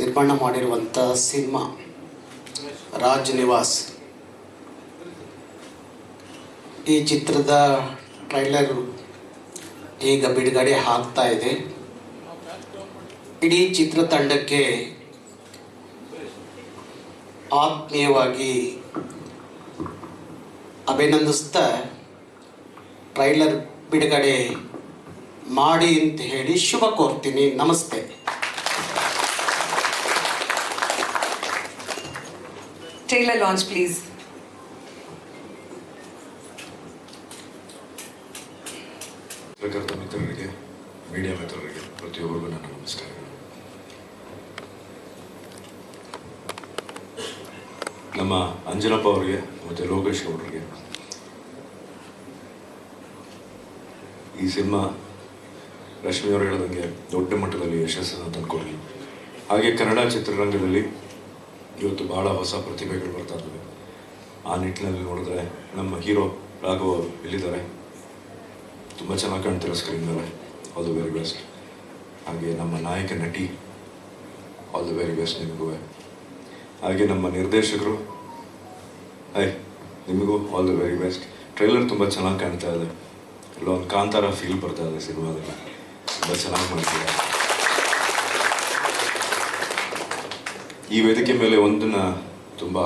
ನಿರ್ಮಾಣ ಮಾಡಿರುವಂಥ ಸಿನಿಮಾ ರಾಜ್ ನಿವಾಸ್. ಈ ಚಿತ್ರದ ಟ್ರೈಲರ್ ಈಗ ಬಿಡುಗಡೆ ಆಗ್ತಾ ಇದೆ. ಇಡೀ ಚಿತ್ರತಂಡಕ್ಕೆ ಆತ್ಮೀಯವಾಗಿ ಅಭಿನಂದಿಸ್ತಾ ಟ್ರೈಲರ್ ಬಿಡುಗಡೆ ಮಾಡಿ ಅಂತ ಹೇಳಿ ಶುಭ ಕೋರ್ತೀನಿ. ನಮಸ್ತೆ. Trailer launch, please. ಪತ್ರಕರ್ತ ಮಿತ್ರರಿಗೆ ಮೀಡಿಯಾ ಮಿತ್ರರಿಗೆ ಪ್ರತಿಯೊಬ್ಬರಿಗೂ ನನ್ನ ನಮಸ್ಕಾರಗಳು ನಮ್ಮ ಅಂಜನಪ್ಪ ಅವರಿಗೆ ಮತ್ತು ಲೋಕೇಶ್ ಅವರಿಗೆ ಈ ಸಿನಿಮಾ ರಶ್ಮಿ ಅವರು ದೊಡ್ಡ ಮಟ್ಟದಲ್ಲಿ ಯಶಸ್ಸನ್ನು ತಂದುಕೊಡಲಿ ಹಾಗೆ ಕನ್ನಡ ಚಿತ್ರರಂಗದಲ್ಲಿ ಇವತ್ತು ಭಾಳ ಹೊಸ ಪ್ರತಿಭೆಗಳು ಬರ್ತಾ ಇದ್ದಾವೆ. ಆ ನಿಟ್ಟಿನಲ್ಲಿ ನೋಡಿದ್ರೆ ನಮ್ಮ ಹೀರೋ ರಾಘವ್ ಎಲ್ಲಿದ್ದಾರೆ? ತುಂಬ ಚೆನ್ನಾಗಿ ಕಾಣ್ತೀರ ಸ್ಕ್ರೀನ್ ಮೇಲೆ. ಆಲ್ ದ ವೆರಿ ಬೆಸ್ಟ್ ಹಾಗೆ ನಮ್ಮ ನಾಯಕ, ನಟಿ ಆಲ್ ದ ವೆರಿ ಬೆಸ್ಟ್ ನಿಮಗೂ. ಹಾಗೆ ನಮ್ಮ ನಿರ್ದೇಶಕರು ಐ ನಿಮಗೂ all the very best trailer ತುಂಬ ಚೆನ್ನಾಗಿ ಕಾಣ್ತಾ ಇದೆ. ಎಲ್ಲ ಒಂದು ಕಾಂತಾರ ಫೀಲ್ ಬರ್ತಾ ಇದೆ ಸಿನಿಮಾದಲ್ಲಿ. ತುಂಬ ಚೆನ್ನಾಗಿ ಮಾಡ್ತಿದ್ದಾರೆ. ಈ ವೇದಿಕೆ ಮೇಲೆ ಒಂದನ್ನ ತುಂಬ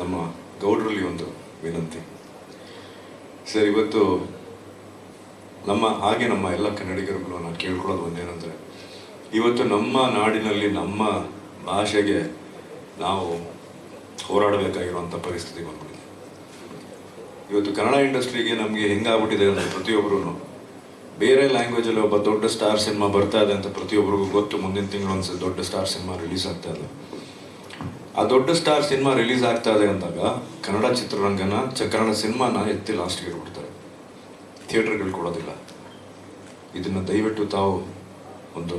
ನಮ್ಮ ಗೌಡ್ರಲ್ಲಿ ಒಂದು ವಿನಂತಿ. ಸರ್, ಇವತ್ತು ನಮ್ಮ, ಹಾಗೆ ನಮ್ಮ ಎಲ್ಲ ಕನ್ನಡಿಗರುಗಳು ನಾನು ಕೇಳ್ಕೊಳ್ಳೋದು ಒಂದೇನೆಂದರೆ, ಇವತ್ತು ನಮ್ಮ ನಾಡಿನಲ್ಲಿ ನಮ್ಮ ಭಾಷೆಗೆ ನಾವು ಹೋರಾಡಬೇಕಾಗಿರುವಂಥ ಪರಿಸ್ಥಿತಿ ಬಂದ್ಬಿಟ್ಟಿದೆ. ಇವತ್ತು ಕನ್ನಡ ಇಂಡಸ್ಟ್ರಿಗೆ ನಮಗೆ ಹೆಂಗಾಗ್ಬಿಟ್ಟಿದೆ ಅಂದರೆ ಪ್ರತಿಯೊಬ್ಬರೂ ಬೇರೆ ಲ್ಯಾಂಗ್ವೇಜಲ್ಲಿ ಒಬ್ಬ ದೊಡ್ಡ ಸ್ಟಾರ್ ಸಿನಿಮಾ ಬರ್ತಾ ಇದೆ ಅಂತ ಪ್ರತಿಯೊಬ್ಬರಿಗೂ ಗೊತ್ತು. ಮುಂದಿನ ತಿಂಗಳು ಒಂದು ದೊಡ್ಡ ಸ್ಟಾರ್ ಸಿನಿಮಾ ರಿಲೀಸ್ ಆಗ್ತಾ ಇದೆ. ಆ ದೊಡ್ಡ ಸ್ಟಾರ್ ಸಿನಿಮಾ ರಿಲೀಸ್ ಆಗ್ತಾ ಇದೆ ಅಂದಾಗ ಕನ್ನಡ ಚಿತ್ರರಂಗನ ಕನ್ನಡ ಸಿನಿಮಾನ ಎತ್ತಿ ಲಾಸ್ಟ್ಗೆ ಇಟ್ಬಿಡ್ತಾರೆ. ಥಿಯೇಟರ್ಗಳು ಕೊಡೋದಿಲ್ಲ. ಇದನ್ನು ದಯವಿಟ್ಟು ತಾವು ಒಂದು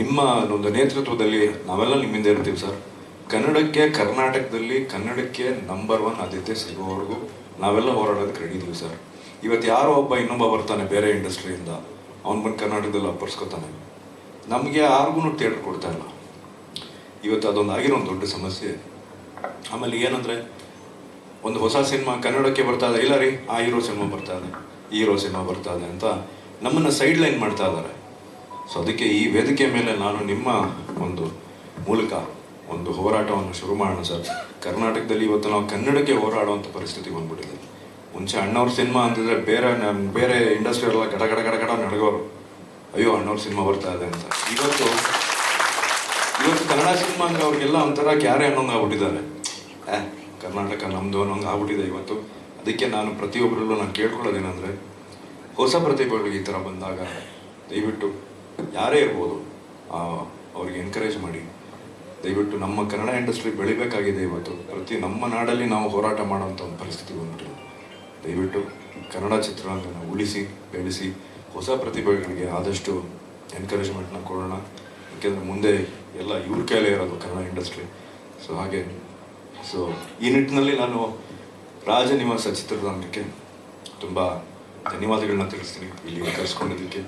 ನಿಮ್ಮ ಒಂದು ನೇತೃತ್ವದಲ್ಲಿ ನಾವೆಲ್ಲ ನಿಮ್ಮಿಂದ ಇರ್ತೀವಿ ಸರ್. ಕನ್ನಡಕ್ಕೆ, ಕರ್ನಾಟಕದಲ್ಲಿ ಕನ್ನಡಕ್ಕೆ ನಂಬರ್ ಒನ್ ಆದ್ಯತೆ ಸಿಗುವವರೆಗೂ ನಾವೆಲ್ಲ ಹೋರಾಡೋದಕ್ಕೆ ರೆಡಿ ಇದೀವಿ ಸರ್. ಇವತ್ತು ಯಾರೋ ಒಬ್ಬ ಇನ್ನೊಬ್ಬ ಬರ್ತಾನೆ ಬೇರೆ ಇಂಡಸ್ಟ್ರಿಯಿಂದ, ಅವ್ನು ಬಂದು ಕರ್ನಾಟಕದಲ್ಲಿ ಅಪ್ಪರ್ಸ್ಕೊತಾನೆ ನಮಗೆ ಯಾರಿಗೂ ಥಿಯೇಟ್ರ್ ಕೊಡ್ತಾ ಇಲ್ಲ. ಇವತ್ತು ಅದೊಂದು ಆಗಿರೋ ಒಂದು ದೊಡ್ಡ ಸಮಸ್ಯೆ. ಆಮೇಲೆ ಏನಂದರೆ, ಒಂದು ಹೊಸ ಸಿನಿಮಾ ಕನ್ನಡಕ್ಕೆ ಬರ್ತಾ ಇದೆ. ಇಲ್ಲ ರೀ, ಆ ಹೀರೋ ಸಿನಿಮಾ ಬರ್ತಾ ಇದೆ ಹೀರೋ ಸಿನಿಮಾ ಬರ್ತಾ ಇದೆ ಅಂತ ನಮ್ಮನ್ನು ಸೈಡ್ ಲೈನ್ ಮಾಡ್ತಾ ಇದ್ದಾರೆ ಸೊ ಅದಕ್ಕೆ ಈ ವೇದಿಕೆ ಮೇಲೆ ನಾನು ನಿಮ್ಮ ಒಂದು ಮೂಲಕ ಒಂದು ಹೋರಾಟವನ್ನು ಶುರು ಮಾಡೋಣ ಸರ್. ಕರ್ನಾಟಕದಲ್ಲಿ ಇವತ್ತು ನಾವು ಕನ್ನಡಕ್ಕೆ ಹೋರಾಡುವಂಥ ಪರಿಸ್ಥಿತಿ ಬಂದ್ಬಿಟ್ಟಿದೆ. ಮುಂಚೆ ಅಣ್ಣವ್ರ ಸಿನಿಮಾ ಅಂತಿದ್ರೆ ಬೇರೆ ಬೇರೆ ಇಂಡಸ್ಟ್ರಿ ಎಲ್ಲ ಗಡ ಗಡ ಗಡ ಗಡ ನಡಗೋರು. ಅಯ್ಯೋ, ಅಣ್ಣವ್ರ ಸಿನಿಮಾ ಬರ್ತಾ ಇದೆ ಅಂತ. ಇವತ್ತು ಇವತ್ತು ಕನ್ನಡ ಸಿನಿಮಾ ಅಂದ್ರೆ ಅವ್ರಿಗೆಲ್ಲ ಒಂಥರ ಕ್ಯಾರೆ ಅನ್ನೋಂಗೆ ಆಗ್ಬಿಟ್ಟಿದ್ದಾರೆ. ಏ ಕರ್ನಾಟಕ ನಮ್ದು ಅನ್ನೋಂಗೆ ಆಗ್ಬಿಟ್ಟಿದೆ ಇವತ್ತು. ಅದಕ್ಕೆ ನಾನು ಪ್ರತಿಯೊಬ್ಬರಲ್ಲೂ ನಾನು ಕೇಳ್ಕೊಳ್ಳೋದೇನಂದ್ರೆ, ಹೊಸ ಪ್ರತಿಭೆಗಳಿಗೆ ಈ ಥರ ಬಂದಾಗ ದಯವಿಟ್ಟು ಯಾರೇ ಇರ್ಬೋದು ಅವ್ರಿಗೆ ಎನ್ಕರೇಜ್ ಮಾಡಿ. ದಯವಿಟ್ಟು ನಮ್ಮ ಕನ್ನಡ ಇಂಡಸ್ಟ್ರಿ ಬೆಳಿಬೇಕಾಗಿದೆ ಇವತ್ತು. ಪ್ರತಿ ನಮ್ಮ ನಾಡಲ್ಲಿ ನಾವು ಹೋರಾಟ ಮಾಡೋಂಥ ಒಂದು ಪರಿಸ್ಥಿತಿ ಬಂದ್ಬಿಟ್ಟಿದೆ. ದಯವಿಟ್ಟು ಕನ್ನಡ ಚಿತ್ರರಂಗನ ಉಳಿಸಿ, ಬೆಳೆಸಿ, ಹೊಸ ಪ್ರತಿಭೆಗಳಿಗೆ ಆದಷ್ಟು ಎನ್ಕರೇಜ್ಮೆಂಟ್ನ ಕೊಡೋಣ. ಯಾಕೆಂದರೆ ಮುಂದೆ ಎಲ್ಲ ಇವ್ರ ಕೈಲೇ ಇರೋದು ಕನ್ನಡ ಇಂಡಸ್ಟ್ರಿ ಸೊ ಹಾಗೆ ಸೊ ಈ ನಿಟ್ಟಿನಲ್ಲಿ ನಾನು ರಾಜನಿವಾಸ ಚಿತ್ರರಂಗಕ್ಕೆ ತುಂಬ ಧನ್ಯವಾದಗಳನ್ನ ತಿಳಿಸ್ತೀನಿ ಇಲ್ಲಿ ಕರೆಸ್ಕೊಂಡಿದ್ದಕ್ಕೆ.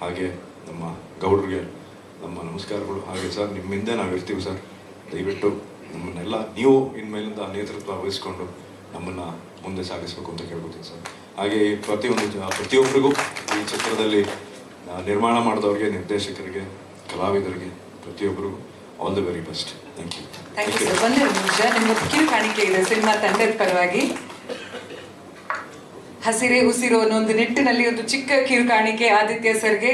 ಹಾಗೆ ನಮ್ಮ ಗೌಡ್ರಿಗೆ ನಮ್ಮ ನಮಸ್ಕಾರಗಳು. ಹಾಗೆ ಸರ್, ನಿಮ್ಮಿಂದ ನಾವು ಇರ್ತೀವಿ ಸರ್. ದಯವಿಟ್ಟು ನಮ್ಮನ್ನೆಲ್ಲ ನೀವು ಇನ್ಮೇಲಿಂದ ನೇತೃತ್ವ ವಹಿಸ್ಕೊಂಡು ನಮ್ಮನ್ನು ಮುಂದೆ ಸಾಗಿಸ್ಬೇಕು ಅಂತ ಕೇಳ್ಕೊತೀನಿ ಸರ್. ಹಾಗೆ ಪ್ರತಿಯೊಂದು ಪ್ರತಿಯೊಬ್ಬರಿಗೂ ಈ ಚಿತ್ರದಲ್ಲಿ ನಿರ್ಮಾಣ ಮಾಡಿದವ್ರಿಗೆ ನಿರ್ದೇಶಕರಿಗೆ ಕಲಾವಿದರಿಗೆ ಪ್ರತಿಯೊಬ್ಬರಿಗೂ all the very best thank you thank you sir ಒಂದೇ ನಿಮಿಷ. ನಿಮ್ಮ ಕಿರು ಕಾಣಿಕೆ ಇದೆ ಸಿನಿಮಾ ತಂಡದ ಪರವಾಗಿ. ಹಸಿರೇ ಉಸಿರು ಅನ್ನೋ ಒಂದು ನಿಟ್ಟಿನಲ್ಲಿ ಒಂದು ಚಿಕ್ಕ ಕಿರು ಕಾಣಿಕೆ ಆದಿತ್ಯ ಸರ್ಗೆ.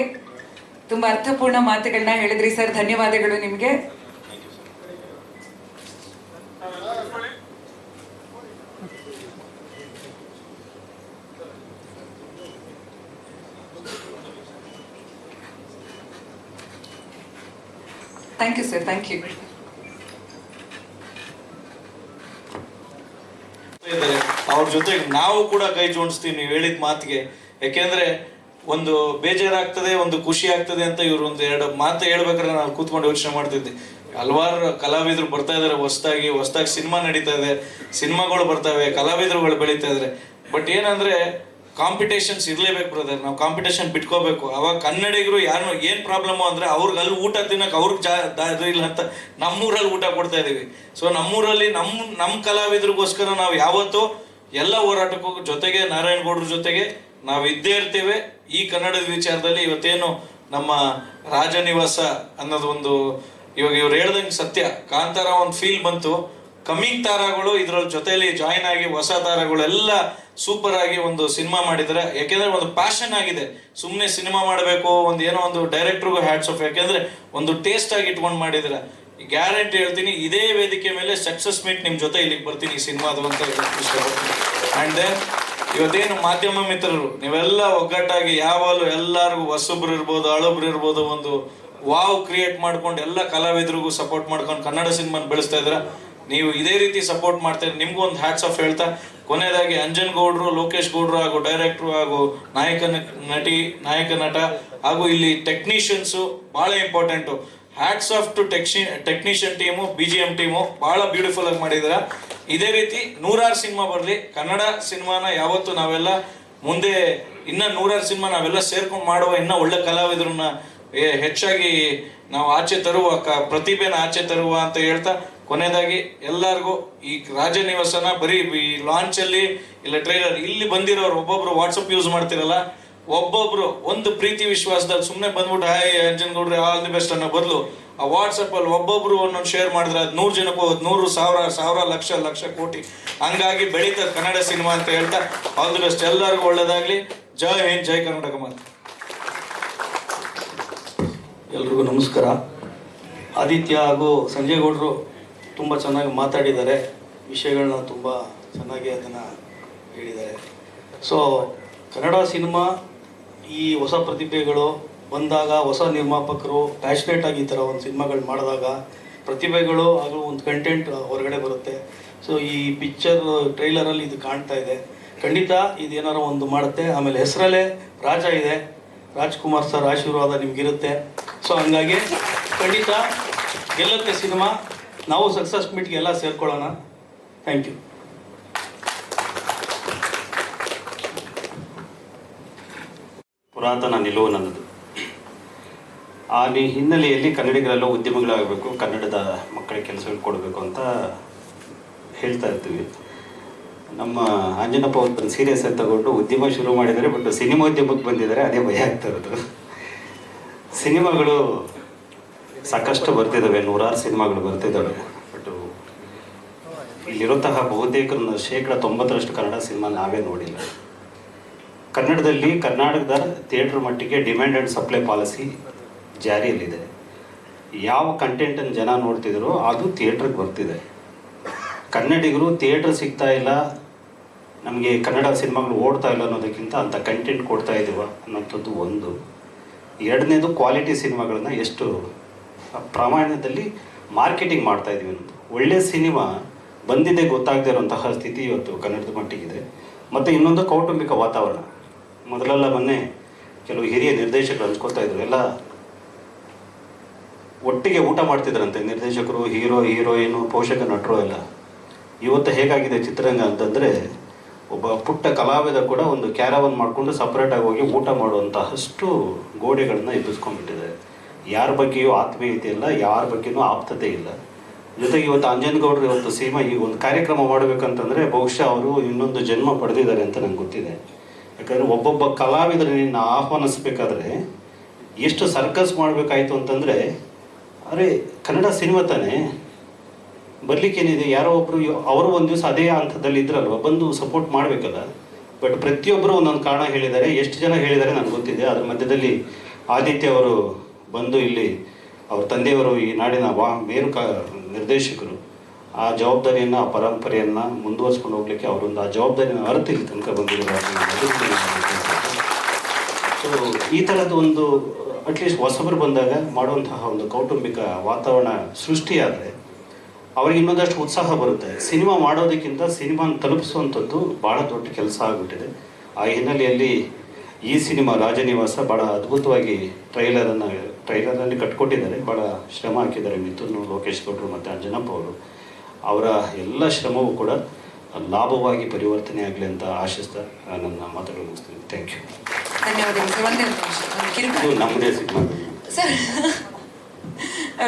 ತುಂಬಾ ಅರ್ಥಪೂರ್ಣ ಮಾತುಗಳನ್ನ ಹೇಳಿದ್ರಿ ಸರ್. ಧನ್ಯವಾದಗಳು ನಿಮ್ಗೆ. Thank you sir thank you ಅವ್ರ ಜೊತೆಗೆ ನಾವು ಕೂಡ ಕೈ ಜೋಡಿಸ್ತೀವಿ ನೀವು ಹೇಳಿದ ಮಾತಿಗೆ. ಯಾಕೆಂದ್ರೆ ಒಂದು ಬೇಜಾರಾಗ್ತದೆ, ಒಂದು ಖುಷಿ ಆಗ್ತದೆ ಅಂತ ಇವ್ರು ಒಂದು ಎರಡು ಮಾತು ಹೇಳ್ಬೇಕಾದ್ರೆ ನಾವು ಕೂತ್ಕೊಂಡು ಯೋಚನೆ ಮಾಡ್ತಿದ್ದೆ. ಹಲವಾರು ಕಲಾವಿದರು ಬರ್ತಾ ಇದಾರೆ, ಹೊಸ್ದಾಗಿ ಹೊಸ್ದಾಗಿ ಸಿನಿಮಾ ನಡೀತಾ ಇದೆ, ಸಿನಿಮಾಗಳು ಬರ್ತವೆ ಕಲಾವಿದರುಗಳು ಬೆಳೀತಾ ಇದ್ರೆ. ಬಟ್ ಏನಂದ್ರೆ, ಕಾಂಪಿಟೇಷನ್ಸ್ ಇರಲೇಬೇಕು ಬ್ರದರ್ ನಾವು ಕಾಂಪಿಟೇಷನ್ ಬಿಟ್ಕೋಬೇಕು. ಅವಾಗ ಕನ್ನಡಿಗರು ಯಾರು ಏನು ಪ್ರಾಬ್ಲಮ್ಮು ಅಂದರೆ, ಅವ್ರಿಗೆ ಅಲ್ಲಿ ಊಟ ತಿನ್ನಕ್ಕೆ ಅವ್ರಿಗೆ ಜಾ ಇಲ್ಲ ಅಂತ ನಮ್ಮೂರಲ್ಲಿ ಊಟ ಕೊಡ್ತಾ ಇದ್ದೀವಿ ಸೊ ನಮ್ಮೂರಲ್ಲಿ ನಮ್ಮ ನಮ್ಮ ಕಲಾವಿದರಿಗೋಸ್ಕರ ನಾವು ಯಾವತ್ತೂ ಎಲ್ಲ ಹೋರಾಟಕ್ಕೂ ಜೊತೆಗೆ ನಾರಾಯಣಗೌಡ್ರ ಜೊತೆಗೆ ನಾವು ಇದ್ದೇ ಇರ್ತೇವೆ. ಈ ಕನ್ನಡದ ವಿಚಾರದಲ್ಲಿ ಇವತ್ತೇನು ನಮ್ಮ ರಾಜನಿವಾಸ ಅನ್ನೋದು ಒಂದು ಇವಾಗ ಇವ್ರು ಹೇಳ್ದಂಗೆ ಸತ್ಯ. ಕಾಂತಾರ ಒಂದು ಫೀಲ್ ಬಂತು. ಕಮಿಂಗ್ ತಾರಾಗಳು ಇದ್ರ ಜೊತೆಯಲ್ಲಿ ಜಾಯಿನ್ ಆಗಿ ಹೊಸ ತಾರಗಳೆಲ್ಲ ಸೂಪರ್ ಆಗಿ ಒಂದು ಸಿನಿಮಾ ಮಾಡಿದ್ದಾರೆ ಯಾಕೆಂದ್ರೆ ಒಂದು ಪ್ಯಾಷನ್ ಆಗಿದೆ. ಸುಮ್ಮನೆ ಸಿನಿಮಾ ಮಾಡಬೇಕು, ಒಂದು ಏನೋ ಒಂದು ಡೈರೆಕ್ಟ್ರಿಗೂ ಹ್ಯಾಟ್ಸ್ ಆಫ್ ಯಾಕೆಂದ್ರೆ ಒಂದು ಟೇಸ್ಟ್ ಆಗಿ ಇಟ್ಕೊಂಡು ಮಾಡಿದ್ರೆ. ಗ್ಯಾರಂಟಿ ಹೇಳ್ತೀನಿ, ಇದೇ ವೇದಿಕೆ ಮೇಲೆ ಸಕ್ಸಸ್ ಮೀಟ್ ನಿಮ್ಮ ಜೊತೆ ಇಲ್ಲಿಗೆ ಬರ್ತೀನಿ ಈ ಸಿನಿಮಾದ ಅಂತ ಅಂಡ್ ಆ್ಯಂಡ್ ಇವತ್ತೇನು ಮಾಧ್ಯಮ ಮಿತ್ರರು, ನೀವೆಲ್ಲ ಒಗ್ಗಟ್ಟಾಗಿ ಯಾವಾಗಲೂ ಎಲ್ಲರಿಗೂ ಹೊಸಬ್ರು ಇರ್ಬೋದು, ಹಳೊಬ್ರು ಇರ್ಬೋದು ಒಂದು ವಾವ್ ಕ್ರಿಯೇಟ್ ಮಾಡ್ಕೊಂಡು ಎಲ್ಲ ಕಲಾವಿದರಿಗೂ ಸಪೋರ್ಟ್ ಮಾಡ್ಕೊಂಡು ಕನ್ನಡ ಸಿನಿಮಾನ ಬೆಳೆಸ್ತಾ ಇದ್ದೀರಾ? ನೀವು ಇದೇ ರೀತಿ ಸಪೋರ್ಟ್ ಮಾಡ್ತಾ ನಿಮ್ಗೂ ಒಂದು ಹ್ಯಾಟ್ಸ್ ಆಫ್ ಹೇಳ್ತಾ. ಕೊನೆಯದಾಗಿ ಅಂಜನ್ ಗೌಡ್ರು, ಲೋಕೇಶ್ ಗೌಡ್ರು ಹಾಗೂ ಡೈರೆಕ್ಟ್ರು ಹಾಗೂ ನಾಯಕ ನಟಿ, ನಾಯಕ ನಟ ಹಾಗೂ ಇಲ್ಲಿ ಟೆಕ್ನಿಷಿಯನ್ಸು ಭಾಳ important hats off to ಟೆಕ್ಷಿ technician team B G M team ಭಾಳ ಬ್ಯೂಟಿಫುಲ್ ಆಗಿ ಮಾಡಿದ್ದೀರಾ? ಇದೇ ರೀತಿ ನೂರಾರು ಸಿನಿಮಾ ಬರಲಿ. ಕನ್ನಡ ಸಿನಿಮಾನ ಯಾವತ್ತು ನಾವೆಲ್ಲ ಮುಂದೆ ಇನ್ನೂ ನೂರಾರು ಸಿನಿಮಾ ನಾವೆಲ್ಲ ಸೇರ್ಕೊಂಡು ಮಾಡುವ ಇನ್ನೂ ಒಳ್ಳೆ ಕಲಾವಿದರನ್ನ ಹೆಚ್ಚಾಗಿ ನಾವು ಆಚೆ ತರುವ ಕ, ಪ್ರತಿಭೆನ ಆಚೆ ತರುವ ಅಂತ ಹೇಳ್ತಾ ಕೊನೆಯದಾಗಿ ಎಲ್ಲರಿಗೂ ಈ ರಾಜನಿವಾಸನ ಬರೀ ಈ ಲಾಂಚಲ್ಲಿ ಇಲ್ಲ ಟ್ರೈಲರ್ ಇಲ್ಲಿ ಬಂದಿರೋರು ಒಬ್ಬೊಬ್ರು ವಾಟ್ಸಪ್ ಯೂಸ್ ಮಾಡ್ತಿರಲ್ಲ, ಒಬ್ಬೊಬ್ರು ಒಂದು ಪ್ರೀತಿ ವಿಶ್ವಾಸದಲ್ಲಿ ಸುಮ್ಮನೆ ಬಂದ್ಬಿಟ್ಟು, ಹಾಯ್ ಅಂಜನ್ ಗೌಡ್ರೆ ಆಲ್ ದಿ ಬೆಸ್ಟ್ ಅನ್ನೋ ಬದಲು ಆ ವಾಟ್ಸಪ್ ಅಲ್ಲಿ ಒಬ್ಬೊಬ್ರು ಒಂದೊಂದು ಶೇರ್ ಮಾಡಿದ್ರೆ ಅದು ನೂರು ಜನಕ್ಕೆ ಹೋಗುತ್ತೆ. ನೂರು ಸಾವಿರ ಸಾವಿರ, ಲಕ್ಷ ಲಕ್ಷ, ಕೋಟಿ. ಹಂಗಾಗಿ ಬೆಳೀತಾರೆ ಕನ್ನಡ ಸಿನಿಮಾ ಅಂತ ಹೇಳ್ತಾ ಆಲ್ ದಿ ಬೆಸ್ಟ್ ಎಲ್ಲರಿಗೂ ಒಳ್ಳೇದಾಗ್ಲಿ. ಜೈ ಹಿಂದ್, ಜೈ ಕರ್ನಾಟಕ ಮಾತು. ಎಲ್ರಿಗೂ ನಮಸ್ಕಾರ. ಆದಿತ್ಯ ಹಾಗೂ ಸಂಜಯ್ ಗೌಡರು ತುಂಬ ಚೆನ್ನಾಗಿ ಮಾತಾಡಿದ್ದಾರೆ. ವಿಷಯಗಳನ್ನ ತುಂಬ ಚೆನ್ನಾಗಿ ಅದನ್ನು ಹೇಳಿದ್ದಾರೆ. ಸೊ ಕನ್ನಡ ಸಿನಿಮಾ ಈ ಹೊಸ ಪ್ರತಿಭೆಗಳು ಬಂದಾಗ ಹೊಸ ನಿರ್ಮಾಪಕರು ಪ್ಯಾಷನೇಟ್ ಆಗಿ ಈ ಥರ ಒಂದು ಸಿನಿಮಾಗಳು ಮಾಡಿದಾಗ ಪ್ರತಿಭೆಗಳು ಹಾಗೂ ಒಂದು ಕಂಟೆಂಟ್ ಹೊರಗಡೆ ಬರುತ್ತೆ. ಸೊ ಈ ಪಿಕ್ಚರ್ ಟ್ರೈಲರಲ್ಲಿ ಇದು ಕಾಣ್ತಾ ಇದೆ. ಖಂಡಿತ ಇದೇನಾರು ಒಂದು ಮಾಡುತ್ತೆ. ಆಮೇಲೆ ಹೆಸರಲ್ಲೇ ರಾಜ ಇದೆ. ರಾಜ್ಕುಮಾರ್ ಸರ್ ಆಶೀರ್ವಾದ ನಿಮ್ಗಿರುತ್ತೆ. ಸೊ ಹಂಗಾಗಿ ಖಂಡಿತ ಗೆಲ್ಲುತ್ತೆ ಸಿನಿಮಾ. ನಾವು ಸಕ್ಸಸ್ ಮೀಟ್ಗೆ ಎಲ್ಲ ಸೇರ್ಕೊಳ್ಳೋಣ. ಥ್ಯಾಂಕ್ ಯು ಪುರಾತನ ನಿಲುವು ನನ್ನದು. ಆ ಹಿನ್ನೆಲೆಯಲ್ಲಿ ಕನ್ನಡಿಗರೆಲ್ಲ ಉದ್ಯಮಿಗಳಾಗಬೇಕು, ಕನ್ನಡದ ಮಕ್ಕಳಿಗೆ ಕೆಲಸಗಳು ಕೊಡಬೇಕು ಅಂತ ಹೇಳ್ತಾ ಇರ್ತೀವಿ. ನಮ್ಮ ಅಂಜನಪ್ಪ ಒಂದು ಸೀರಿಯಸ್ ಆಗಿ ತಗೊಂಡು ಉದ್ಯಮ ಶುರು ಮಾಡಿದರೆ ಬಟ್ ಸಿನಿಮಾ ಉದ್ಯಮಕ್ಕೆ ಬಂದಿದ್ದಾರೆ, ಅದೇ ಭಯ ಆಗ್ತಾ ಇರೋದು. ಸಿನಿಮಾಗಳು ಸಾಕಷ್ಟು ಬರ್ತಿದ್ದಾವೆ ನೂರಾರು ಸಿನಿಮಾಗಳು ಬರ್ತಿದ್ದಾವೆ ಬಟ್ ಇಲ್ಲಿರುವಂತಹ ಬಹುತೇಕ ಶೇಕಡ ತೊಂಬತ್ತರಷ್ಟು ಕನ್ನಡ ಸಿನಿಮಾ ನಾವೇ ನೋಡಿಲ್ಲ. ಕನ್ನಡದಲ್ಲಿ ಕರ್ನಾಟಕದ ಥಿಯೇಟ್ರ್ ಮಟ್ಟಿಗೆ ಡಿಮ್ಯಾಂಡ್ ಆ್ಯಂಡ್ ಸಪ್ಲೈ ಪಾಲಿಸಿ ಜಾರಿಯಲ್ಲಿದೆ. ಯಾವ ಕಂಟೆಂಟನ್ನು ಜನ ನೋಡ್ತಿದ್ರು ಅದು ಥಿಯೇಟ್ರಿಗೆ ಬರ್ತಿದೆ. ಕನ್ನಡಿಗರು ಥಿಯೇಟ್ರ್ ಸಿಗ್ತಾ ಇಲ್ಲ, ನಮಗೆ ಕನ್ನಡ ಸಿನಿಮಾಗಳು ಓಡ್ತಾ ಇಲ್ಲ ಅನ್ನೋದಕ್ಕಿಂತ ಅಂಥ ಕಂಟೆಂಟ್ ಕೊಡ್ತಾ ಇದ್ದೀವ ಅನ್ನೋಂಥದ್ದು ಒಂದು. ಎರಡನೇದು ಕ್ವಾಲಿಟಿ ಸಿನಿಮಾಗಳನ್ನ ಎಷ್ಟು ಪ್ರಮಾಣದಲ್ಲಿ ಮಾರ್ಕೆಟಿಂಗ್ ಮಾಡ್ತಾ ಇದೀವಿ ಅನ್ನೋದು. ಒಳ್ಳೆ ಸಿನಿಮಾ ಬಂದಿದೆ ಗೊತ್ತಾಗದೇ ಇರುವಂತಹ ಸ್ಥಿತಿ ಇವತ್ತು ಕನ್ನಡದ ಮಟ್ಟಿಗಿದೆ. ಮತ್ತು ಇನ್ನೊಂದು ಕೌಟುಂಬಿಕ ವಾತಾವರಣ. ಮೊದಲೆಲ್ಲ ಮೊನ್ನೆ ಕೆಲವು ಹಿರಿಯ ನಿರ್ದೇಶಕರು ಅನ್ಸ್ಕೊಳ್ತಾ ಇದ್ರು. ಎಲ್ಲ ಒಟ್ಟಿಗೆ ಊಟ ಮಾಡ್ತಿದ್ರಂತೆ. ನಿರ್ದೇಶಕರು, ಹೀರೋ, ಹೀರೋಯಿನು, ಪೋಷಕ, ನಟರು ಎಲ್ಲ. ಇವತ್ತು ಹೇಗಾಗಿದೆ ಚಿತ್ರರಂಗ ಅಂತಂದರೆ ಒಬ್ಬ ಪುಟ್ಟ ಕಲಾವಿದ ಕೂಡ ಒಂದು ಕ್ಯಾರವನ್ ಮಾಡಿಕೊಂಡು ಸಪ್ರೇಟಾಗಿ ಹೋಗಿ ಊಟ ಮಾಡುವಂತಹಷ್ಟು ಗೋಡೆಗಳನ್ನು ಎಬ್ಬಿಸ್ಕೊಂಡ್ಬಿಟ್ಟಿದೆ. ಯಾರ ಬಗ್ಗೆಯೂ ಆತ್ಮೀಯತೆ ಇಲ್ಲ, ಯಾರ ಬಗ್ಗೆಯೂ ಆಪ್ತತೆ ಇಲ್ಲ. ಜೊತೆಗೆ ಇವತ್ತು ಅಂಜನಗೌಡರು ಇವತ್ತು ಸೀಮಾ ಈ ಒಂದು ಕಾರ್ಯಕ್ರಮ ಮಾಡಬೇಕಂತಂದರೆ ಬಹುಶಃ ಅವರು ಇನ್ನೊಂದು ಜನ್ಮ ಪಡೆದಿದ್ದಾರೆ ಅಂತ ನಂಗೆ ಗೊತ್ತಿದೆ. ಯಾಕಂದರೆ ಒಬ್ಬೊಬ್ಬ ಕಲಾವಿದರನ್ನ ಆಹ್ವಾನಿಸ್ಬೇಕಾದ್ರೆ ಎಷ್ಟು ಸರ್ಕಸ್ ಮಾಡಬೇಕಾಯ್ತು ಅಂತಂದರೆ, ಅರೆ ಕನ್ನಡ ಸಿನಿಮಾ ತಾನೇ. ಬರ್ಲಿಕ್ಕೇನಿದೆ? ಯಾರೋ ಒಬ್ಬರು ಅವರು ಒಂದು ದಿವಸ ಅದೇ ಹಂತದಲ್ಲಿ ಇದ್ರಲ್ವ? ಬಂದು ಸಪೋರ್ಟ್ ಮಾಡಬೇಕಲ್ಲ. ಬಟ್ ಪ್ರತಿಯೊಬ್ಬರು ಒಂದೊಂದು ಕಾರಣ ಹೇಳಿದ್ದಾರೆ. ಎಷ್ಟು ಜನ ಹೇಳಿದ್ದಾರೆ ನನಗೆ ಗೊತ್ತಿದೆ. ಅದ್ರ ಮಧ್ಯದಲ್ಲಿ ಆದಿತ್ಯ ಅವರು ಬಂದು ಇಲ್ಲಿ ಅವ್ರ ತಂದೆಯವರು ಈ ನಾಡಿನ ವಾ ಮೇರು ಕಾ ನಿರ್ದೇಶಕರು. ಆ ಜವಾಬ್ದಾರಿಯನ್ನು, ಆ ಪರಂಪರೆಯನ್ನು ಮುಂದುವರ್ಸ್ಕೊಂಡು ಹೋಗ್ಲಿಕ್ಕೆ ಅವರೊಂದು ಆ ಜವಾಬ್ದಾರಿಯನ್ನು ಅರ್ಥ ಇಲ್ಲಿ ತನಕ ಬಂದಿದ್ದಾರೆ ಸೊ ಈ ಥರದ ಒಂದು, ಅಟ್ಲೀಸ್ಟ್ ಹೊಸಬರು ಬಂದಾಗ ಮಾಡುವಂತಹ ಒಂದು ಕೌಟುಂಬಿಕ ವಾತಾವರಣ ಸೃಷ್ಟಿಯಾದರೆ ಅವ್ರಿಗೆ ಇನ್ನೊಂದಷ್ಟು ಉತ್ಸಾಹ ಬರುತ್ತೆ. ಸಿನಿಮಾ ಮಾಡೋದಕ್ಕಿಂತ ಸಿನಿಮಾನ ತಲುಪಿಸುವಂಥದ್ದು ಭಾಳ ದೊಡ್ಡ ಕೆಲಸ ಆಗಿಬಿಟ್ಟಿದೆ. ಆ ಹಿನ್ನೆಲೆಯಲ್ಲಿ ಈ ಸಿನಿಮಾ ರಾಜನಿವಾಸ ಭಾಳ ಅದ್ಭುತವಾಗಿ ಟ್ರೈಲರನ್ನು ಟ್ರೈಲರಲ್ಲಿ ಕಟ್ಕೊಟ್ಟಿದ್ದಾರೆ. ಭಾಳ ಶ್ರಮ ಹಾಕಿದ್ದಾರೆ ಮಿಥುನ್ ಲೋಕೇಶ್ ಗೌಡರು ಮತ್ತು ಅಂಜನಪ್ಪ ಅವರು. ಅವರ ಎಲ್ಲ ಶ್ರಮವೂ ಕೂಡ ಲಾಭವಾಗಿ ಪರಿವರ್ತನೆ ಆಗಲಿ ಅಂತ ಆಶಿಸ್ತಾ ನನ್ನ ಮಾತುಗಳು ಮುಗಿಸ್ತೀನಿ. ಥ್ಯಾಂಕ್ ಯು ಧನ್ಯವಾದಗಳು ನಮ್ಮದೇ ಸಿನಿಮಾ.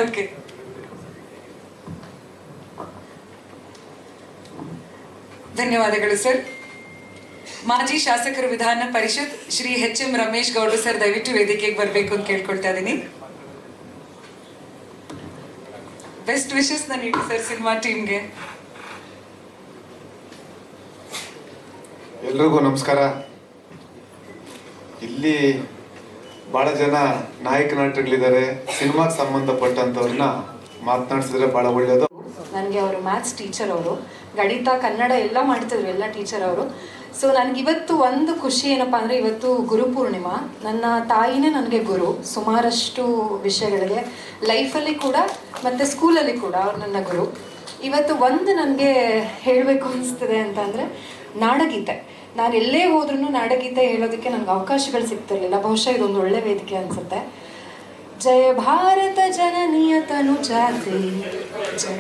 ಓಕೆ ಧನ್ಯವಾದಗಳು, ಸರ್. ಮಾಜಿ ಶಾಸಕರ ವಿಧಾನ ಪರಿಷತ್ ಶ್ರೀ ಎಚ್ ಎಂ ರಮೇಶ್ ಗೌಡ್ರು, ಸರ್, ದಯವಿಟ್ಟು ವೇದಿಕೆಗೆ ಬರಬೇಕು ಅಂತ ಕೇಳ್ಕೊಳ್ತಾ ಇದ್ದೀನಿ. ಬೆಸ್ಟ್ ವಿಶಸ್ ನಾನು ಸರ್, ಸಿನಿಮಾ ಟೀಮ್ಗೆ. ಎಲ್ರಿಗೂ ನಮಸ್ಕಾರ. ಇಲ್ಲಿ ಬಹಳ ಜನ ನಾಯಕ ನಟರುಗಳಿದ್ದಾರೆ ಸಿನಿಮಾಗೆ ಸಂಬಂಧಪಟ್ಟಂಥವ್ರನ್ನ ಮಾತನಾಡಿಸಿದ್ರೆ ಬಹಳ ಒಳ್ಳೆಯದು ನನಗೆ ಅವರು ಮ್ಯಾಥ್ಸ್ ಟೀಚರ್ ಅವರು. ಗಣಿತ, ಕನ್ನಡ ಎಲ್ಲ ಮಾಡ್ತಿದ್ರು ಎಲ್ಲ ಟೀಚರ್ ಅವರು. ಸೊ ನನಗಿವತ್ತು ಒಂದು ಖುಷಿ ಏನಪ್ಪ ಅಂದರೆ ಇವತ್ತು ಗುರುಪೂರ್ಣಿಮಾ ನನ್ನ ತಾಯಿನೇ ನನಗೆ ಗುರು. ಸುಮಾರಷ್ಟು ವಿಷಯಗಳಿಗೆ ಲೈಫಲ್ಲಿ ಕೂಡ ಮತ್ತು ಸ್ಕೂಲಲ್ಲಿ ಕೂಡ ಅವ್ರು ನನ್ನ ಗುರು. ಇವತ್ತು ಒಂದು ನನಗೆ ಹೇಳಬೇಕು ಅನಿಸ್ತದೆ ಅಂತಂದರೆ ನಾಡಗೀತೆ. ನಾನು ಎಲ್ಲೇ ಹೋದ್ರೂ ನಾಡಗೀತೆ ಹೇಳೋದಕ್ಕೆ ನನಗೆ ಅವಕಾಶಗಳು ಸಿಗ್ತಿರಲಿಲ್ಲ. ಬಹುಶಃ ಇದೊಂದು ಒಳ್ಳೆ ವೇದಿಕೆ ಅನಿಸುತ್ತೆ. ಜಯ ಭಾರತ ಜನನಿಯ ತನು ಜಾತಿ. ಜಯ.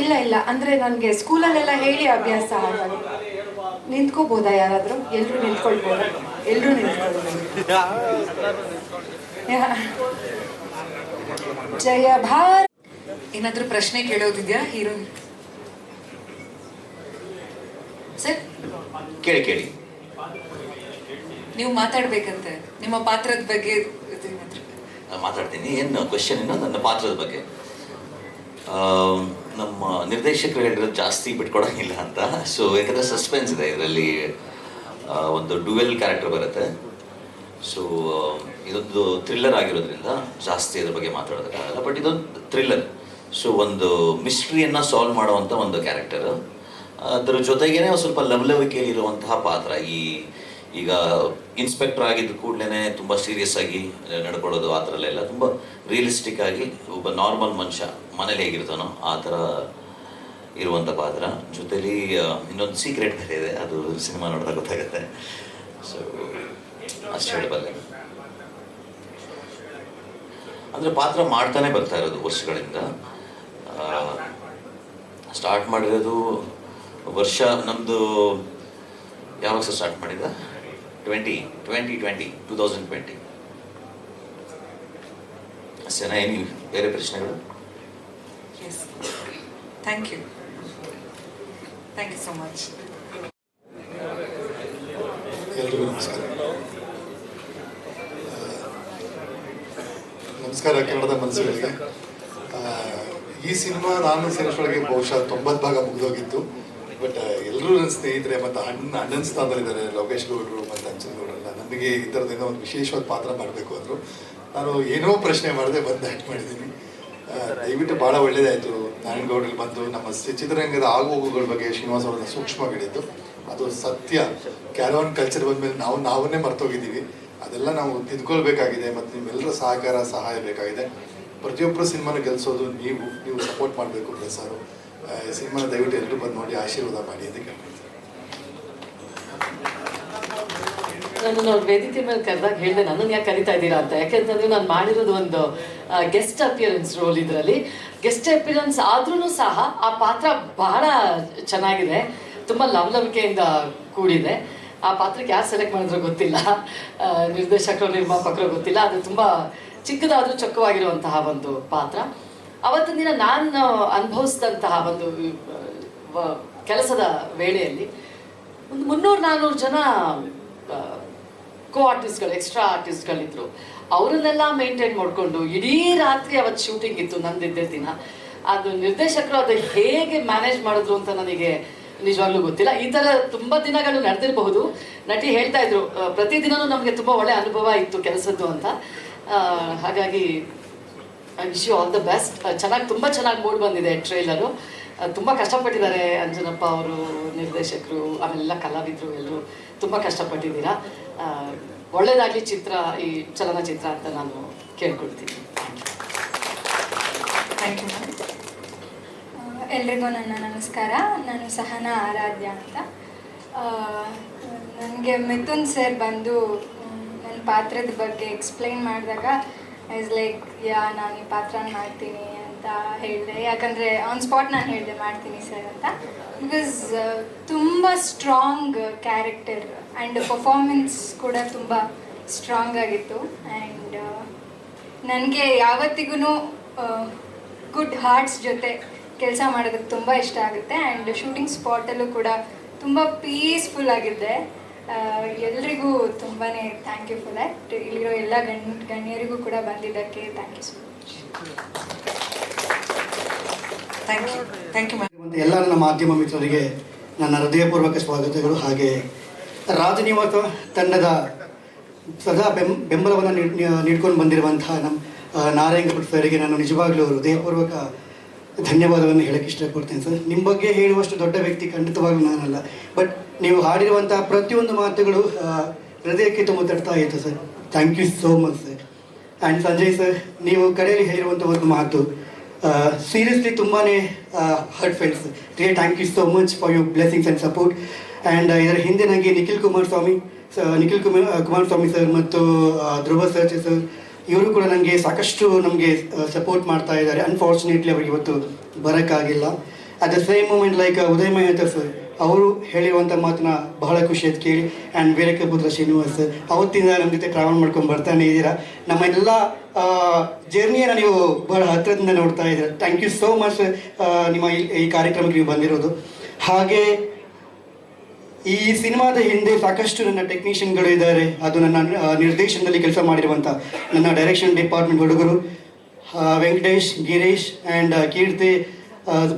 ಇಲ್ಲ ಇಲ್ಲ. ಅಂದ್ರೆ ನನಗೆ ಸ್ಕೂಲಲ್ಲೆಲ್ಲ ಹೇಳಿ ಅಭ್ಯಾಸ ಆಗಲ್ಲ ನಿಂತ್ಕೋಬೋದಾ ಯಾರಾದರೂ? ಎಲ್ಲರೂ ನಿಂತ್ಕೊಳ್ಬೋದಾ. ಎಲ್ಲರೂ ನಿಂತ್ಕೊಳ್ಬೋದು. ಜಯ ಭಾರತ ಏನಾದ್ರು ಪ್ರಶ್ನೆ ಕೇಳೋದಿದ್ಯಾ? Hero sir? ಕೇಳಿ ಕೇಳಿ. ನೀವು ಮಾತಾಡ್ಬೇಕಂತೆ. ನಿಮ್ಮ ಪಾತ್ರದ ಬಗ್ಗೆ ಮಾತಾಡ್ತೀನಿ. ಏನು ಕ್ವಶನ್ ಏನು ನನ್ನ ಪಾತ್ರದ ಬಗ್ಗೆ. ನಮ್ಮ ನಿರ್ದೇಶಕರು ಹೇಳಿರೋದು ಜಾಸ್ತಿ ಬಿಟ್ಕೊಡೋಂಗಿಲ್ಲ ಅಂತ. ಸೊ ಯಾಕಂದರೆ ಸಸ್ಪೆನ್ಸ್ ಇದೆ ಇದರಲ್ಲಿ. ಒಂದು ಡುವೆಲ್ ಕ್ಯಾರೆಕ್ಟರ್ ಬರುತ್ತೆ. ಸೊ ಇದೊಂದು ಥ್ರಿಲ್ಲರ್ ಆಗಿರೋದ್ರಿಂದ ಜಾಸ್ತಿ ಅದ್ರ ಬಗ್ಗೆ ಮಾತಾಡೋದಕ್ಕಾಗಲ್ಲ ಬಟ್ ಇದೊಂದು ಥ್ರಿಲ್ಲರ್ ಸೊ ಒಂದು ಮಿಸ್ಟ್ರಿಯನ್ನು ಸಾಲ್ವ್ ಮಾಡುವಂಥ ಒಂದು ಕ್ಯಾರೆಕ್ಟರು ಅದರ ಜೊತೆಗೇನೆ ಸ್ವಲ್ಪ ಲವ್ಲವಿಕೆಯಲ್ಲಿರುವಂತಹ ಪಾತ್ರ. ಈ ಈಗ ಇನ್ಸ್ಪೆಕ್ಟರ್ ಆಗಿದ್ದ ಕೂಡಲೇ ತುಂಬ ಸೀರಿಯಸ್ ಆಗಿ ನಡ್ಕೊಳ್ಳೋದು ಆ ಥರ ಎಲ್ಲ ತುಂಬ ರಿಯಲಿಸ್ಟಿಕ್ ಆಗಿ ಒಬ್ಬ ನಾರ್ಮಲ್ ಮನುಷ್ಯ ಮನೇಲಿ ಹೇಗಿರ್ತಾನೋ ಆ ಥರ ಇರುವಂಥ ಪಾತ್ರ. ಜೊತೆಲಿ ಇನ್ನೊಂದು ಸೀಕ್ರೆಟ್ ಬೇರೆ ಇದೆ. ಅದು ಸಿನಿಮಾ ನೋಡಿದಾಗ ಗೊತ್ತಾಗುತ್ತೆ. ಸೊ ಅಷ್ಟು ಹೇಳಬಲ್ಲೆ. ಅಂದರೆ ಪಾತ್ರ ಮಾಡ್ತಾನೆ ಬರ್ತಾ ಇರೋದು ವರ್ಷಗಳಿಂದ. ಸ್ಟಾರ್ಟ್ ಮಾಡಿರೋದು ವರ್ಷ ನಮ್ಮದು ಯಾವಾಗ ಸರ್ ಸ್ಟಾರ್ಟ್ ಮಾಡಿದ? Twenty twenty twenty two thousand twenty ಅಷ್ಟೇನಾ ಏನು ಬೇರೆ ಪ್ರಶ್ನೆಗಳು? Yes thank you thank you so much ಎಲ್ರಿಗೂ ನಮಸ್ಕಾರ. ನಮಸ್ಕಾರ ಕನ್ನಡದ ಮನಸ್ಸುಗಳಿಗೆ. ಆ, ಈ ಸಿನಿಮಾ ನಾನು ಸೇರಿಸೊಳಗೆ ಬಹುಶಃ ತೊಂಬತ್ತು ಭಾಗ ಮುಗಿದೋಗಿತ್ತು. ಬಟ್ ಎಲ್ಲರೂ ನನ್ನ ಸ್ನೇಹಿತರೆ ಮತ್ತು ಅಣ್ಣ ಅಣ್ಣನ ಸ್ಥಾನದಲ್ಲಿದ್ದಾರೆ ಲೋಕೇಶ್ ಗೌಡರು ಗೌಡ್ರೆಲ್ಲ ನನಗೆ ಈ ಥರದ್ದೇನೋ ಒಂದು ವಿಶೇಷವಾದ ಪಾತ್ರ ಮಾಡಬೇಕು ಅಂದರು. ನಾನು ಏನೋ ಪ್ರಶ್ನೆ ಮಾಡದೆ ಬಂದು ಆ್ಯಕ್ಟ್ ಮಾಡಿದ್ದೀನಿ ದಯವಿಟ್ಟು ಭಾಳ ಒಳ್ಳೆಯದಾಯಿತು ನಾರಾಯಣಗೌಡಲ್ಲಿ ಬಂದು ನಮ್ಮ ಚಿತ್ರರಂಗದ ಆಗುಹೋಗುಗಳ ಬಗ್ಗೆ ಶ್ರೀನಿವಾಸ ಅವರನ್ನ ಸೂಕ್ಷ್ಮಗಳಿದ್ದು. ಅದು ಸತ್ಯ. ಕ್ಯಾರವಾನ್ ಕಲ್ಚರ್ ಬಂದಮೇಲೆ ನಾವು, ನಾವನ್ನೇ ಮರ್ತೋಗಿದ್ದೀವಿ. ಅದೆಲ್ಲ ನಾವು ತಿದ್ಕೊಳ್ಬೇಕಾಗಿದೆ ಮತ್ತು ನಿಮ್ಮೆಲ್ಲರ ಸಹಕಾರ, ಸಹಾಯ ಬೇಕಾಗಿದೆ. ಪ್ರತಿಯೊಬ್ಬರು ಸಿನಿಮಾನ ಗೆಲ್ಲಿಸೋದು ನೀವು ನೀವು ಸಪೋರ್ಟ್ ಮಾಡಬೇಕು ಪ್ರಸಾರು ಸಿನಿಮಾನ ದಯವಿಟ್ಟು ಎಲ್ಲರೂ ಬಂದು ನೋಡಿ, ಆಶೀರ್ವಾದ ಮಾಡಿ ಅಂತ ಕೇಳ್ತೀನಿ. ಅವ್ರ ವೇದಿಕೆ ಮೇಲೆ ಕರೆದಾಗ ಹೇಳಿದೆ, ನನ್ನನ್ನು ಯಾಕೆ ಕರಿತಾ ಇದ್ದೀರಾ ಅಂತ? ಯಾಕೆಂತಂದ್ರೆ ನಾನು ಮಾಡಿರೋದು ಒಂದು ಗೆಸ್ಟ್ ಅಪಿಯರೆನ್ಸ್ ರೋಲ್ ಇದರಲ್ಲಿ. ಗೆಸ್ಟ್ ಅಪಿಯರೆನ್ಸ್ ಆದ್ರೂ ಸಹ ಆ ಪಾತ್ರ ಬಹಳ ಚೆನ್ನಾಗಿದೆ, ತುಂಬ ಲವಲವಿಕೆಯಿಂದ ಕೂಡಿದೆ. ಆ ಪಾತ್ರಕ್ಕೆ ಯಾರು ಸೆಲೆಕ್ಟ್ ಮಾಡಿದ್ರು ಗೊತ್ತಿಲ್ಲ. ನಿರ್ದೇಶಕರು, ನಿರ್ಮಾಪಕರು ಗೊತ್ತಿಲ್ಲ. ಅದು ತುಂಬ ಚಿಕ್ಕದಾದರೂ ಚೊಕ್ಕವಾಗಿರುವಂತಹ ಒಂದು ಪಾತ್ರ. ಅವತ್ತಿನ ದಿನ ನಾನು ಅನುಭವಿಸಿದಂತಹ ಒಂದು ಕೆಲಸದ ವೇಳೆಯಲ್ಲಿ ಒಂದು ಮುನ್ನೂರು ನಾನ್ನೂರು ಜನ ಕೋ ಆರ್ಟಿಸ್ಟ್ಗಳು ಎಕ್ಸ್ಟ್ರಾ ಆರ್ಟಿಸ್ಟ್ಗಳಿದ್ರು ಅವರನ್ನೆಲ್ಲ ಮೇಂಟೈನ್ ಮಾಡಿಕೊಂಡು ಇಡೀ ರಾತ್ರಿ ಅವತ್ತು ಶೂಟಿಂಗ್ ಇತ್ತು ನಂದಿದ್ದೇ ದಿನ. ಅದು ನಿರ್ದೇಶಕರು ಅದು ಹೇಗೆ ಮ್ಯಾನೇಜ್ ಮಾಡಿದ್ರು ಅಂತ ನನಗೆ ನಿಜವಾಗ್ಲೂ ಗೊತ್ತಿಲ್ಲ. ಈ ಥರ ತುಂಬ ದಿನಗಳು ನಡೆದಿರಬಹುದು. ನಟಿ ಹೇಳ್ತಾ ಇದ್ರು ಪ್ರತಿ ಪ್ರತಿದಿನನೂ ನಮಗೆ ತುಂಬ ಒಳ್ಳೆ ಅನುಭವ ಇತ್ತು ಕೆಲಸದ್ದು ಅಂತ. ಹಾಗಾಗಿ I wish you all the best ಚೆನ್ನಾಗಿ, ತುಂಬ ಚೆನ್ನಾಗಿ ಮೂಡ್ ಬಂದಿದೆ ಟ್ರೈಲರು ತುಂಬ ಕಷ್ಟಪಟ್ಟಿದ್ದಾರೆ ಅಂಜನಪ್ಪ ಅವರು ನಿರ್ದೇಶಕರು, ಆಮೇಲೆಲ್ಲ ಕಲಾವಿದರು ಎಲ್ಲರೂ ತುಂಬ ಕಷ್ಟಪಟ್ಟಿದ್ದೀರಾ? ಒಳ್ಳೆಯದಾಗಲಿ ಚಿತ್ರ, ಈ ಚಲನಚಿತ್ರ ಅಂತ ನಾನು ಕೇಳ್ಕೊಳ್ತೀನಿ. ಥ್ಯಾಂಕ್ ಯು ಎಲ್ರಿಗೂ ನನ್ನ ನಮಸ್ಕಾರ. ನಾನು ಸಹನಾ ಆರಾಧ್ಯ ಅಂತ. ನನಗೆ ಮಿಥುನ್ ಸರ್ ಬಂದು ನನ್ನ ಪಾತ್ರದ ಬಗ್ಗೆ ಎಕ್ಸ್ಪ್ಲೈನ್ ಮಾಡಿದಾಗ ಇಸ್ ಲೈಕ್ ಯಾ, ನಾನು ಈ ಪಾತ್ರ ಮಾಡ್ತೀನಿ. ಹೇಳಿದೆ. ಯಾಕಂದರೆ ಆನ್ ಸ್ಪಾಟ್ ನಾನು ಹೇಳಿದೆ ಮಾಡ್ತೀನಿ ಸರ್ ಅಂತ. ಬಿಕಾಸ್ ತುಂಬ ಸ್ಟ್ರಾಂಗ್ ಕ್ಯಾರೆಕ್ಟರ್ ಆ್ಯಂಡ್ ಪರ್ಫಾರ್ಮೆನ್ಸ್ ಕೂಡ ತುಂಬ ಸ್ಟ್ರಾಂಗ್ ಆಗಿತ್ತು. ಆ್ಯಂಡ್ ನನಗೆ ಯಾವತ್ತಿಗೂ ಗುಡ್ ಹಾರ್ಟ್ಸ್ ಜೊತೆ ಕೆಲಸ ಮಾಡೋದಕ್ಕೆ ತುಂಬ ಇಷ್ಟ ಆಗುತ್ತೆ. ಆ್ಯಂಡ್ ಶೂಟಿಂಗ್ ಸ್ಪಾಟಲ್ಲೂ ಕೂಡ ತುಂಬ ಪೀಸ್ಫುಲ್ ಆಗಿದೆ. ಎಲ್ರಿಗೂ ತುಂಬಾ ಥ್ಯಾಂಕ್ ಯು ಫಾರ್ ದ್ಯಾಟ್ ಇಲ್ಲಿರೋ ಎಲ್ಲ ಗಣ್, ಗಣ್ಯರಿಗೂ ಕೂಡ ಬಂದಿದ್ದಕ್ಕೆ thank you so much thank you thank you ಎಲ್ಲ ನನ್ನ ಮಾಧ್ಯಮ ಮಿತ್ರರಿಗೆ ನನ್ನ ಹೃದಯಪೂರ್ವಕ ಸ್ವಾಗತಗಳು. ಹಾಗೆ ರಾಜನಿವಾಸ ತಂಡದ ಸದಾ ಬೆಂ ಬೆಂಬಲವನ್ನು ನೀಡ್- ನೀಡ್ಕೊಂಡು ಬಂದಿರುವಂತಹ ನಮ್ಮ ಆ, ನಾರಾಯಣ ಭಟ್ ಸರಿಗೆ ನಾನು ನಿಜವಾಗ್ಲೂ ಹೃದಯಪೂರ್ವಕ ಧನ್ಯವಾದವನ್ನು ಹೇಳಕ್ಕೆ ಇಷ್ಟಪಡ್ತೇನೆ ಸರ್. ನಿಮ್ಮ ಬಗ್ಗೆ ಹೇಳುವಷ್ಟು ದೊಡ್ಡ ವ್ಯಕ್ತಿ ಖಂಡಿತವಾಗ್ಲೂ ನಾನಲ್ಲ. ಬಟ್ ನೀವು ಹಾಡಿರುವಂತಹ ಪ್ರತಿಯೊಂದು ಮಾತುಗಳು ಹೃದಯಕ್ಕೆ ತುಂಬ ತಡ್ತಾ ಇತ್ತು sir. Thank you so much sir and Sanjay sir ನೀವು ಕಡೆಯಲ್ಲಿ ಹೇಳಿರುವಂಥ ಒಂದು ಮಾತು ಸೀರಿಯಸ್ಲಿ ತುಂಬಾ heartfelt real thank you so much for your blessings and support and ಇದರ ಹಿಂದೆ ನನಗೆ ನಿಖಿಲ್ ಕುಮಾರಸ್ವಾಮಿ ಸ ನಿಖಿಲ್ ಕುಮಾರ್ ಕುಮಾರಸ್ವಾಮಿ ಸರ್ ಮತ್ತು ಆ, ಧ್ರುವ ಸರ್ ಸರ್ ಇವರು ಕೂಡ ನನಗೆ ಸಾಕಷ್ಟು ನಮಗೆ ಸಪೋರ್ಟ್ ಮಾಡ್ತಾ ಇದ್ದಾರೆ. ಅನ್ಫಾರ್ಚುನೇಟ್ಲಿ ಅವ್ರಿಗೆ ಇವತ್ತು ಬರೋಕ್ಕಾಗಿಲ್ಲ. At the same moment like Uday Mehta sir ಅವರು ಹೇಳಿರುವಂಥ ಮಾತನ್ನ ಬಹಳ ಖುಷಿ ಆಯ್ತು ಕೇಳಿ. ಆ್ಯಂಡ್ ವೀರಕಪುತ್ರ ಪುತ್ರ ಶ್ರೀನಿವಾಸ್ ಅವತ್ತಿಂದ ನಮ್ಮ ಜೊತೆ ಟ್ರಾವೆಲ್ ಮಾಡ್ಕೊಂಡು ಬರ್ತಾನೆ ಇದ್ದೀರಾ? ನಮ್ಮ ಎಲ್ಲ ಜರ್ನಿಯನ್ನು ನೀವು ಬಹಳ ಹತ್ತಿರದಿಂದ ನೋಡ್ತಾ ಇದ್ದೀರಾ. ಥ್ಯಾಂಕ್ ಯು ಸೋ ಮಚ್ ನಿಮ್ಮ ಈ- ಕಾರ್ಯಕ್ರಮಕ್ಕೆ ನೀವು ಬಂದಿರೋದು. ಹಾಗೆ, ಈ ಸಿನಿಮಾದ ಹಿಂದೆ ಸಾಕಷ್ಟು ನನ್ನ ಟೆಕ್ನಿಷಿಯನ್ಗಳು ಇದ್ದಾರೆ. ಅದು ನನ್ನ ನಿರ್ದೇಶನದಲ್ಲಿ ಕೆಲಸ ಮಾಡಿರುವಂಥ ನನ್ನ ಡೈರೆಕ್ಷನ್ ಡಿಪಾರ್ಟ್ಮೆಂಟ್ ಹುಡುಗರು ವೆಂಕಟೇಶ್, ಗಿರೀಶ್ ಆ್ಯಂಡ್ ಕೀರ್ತಿ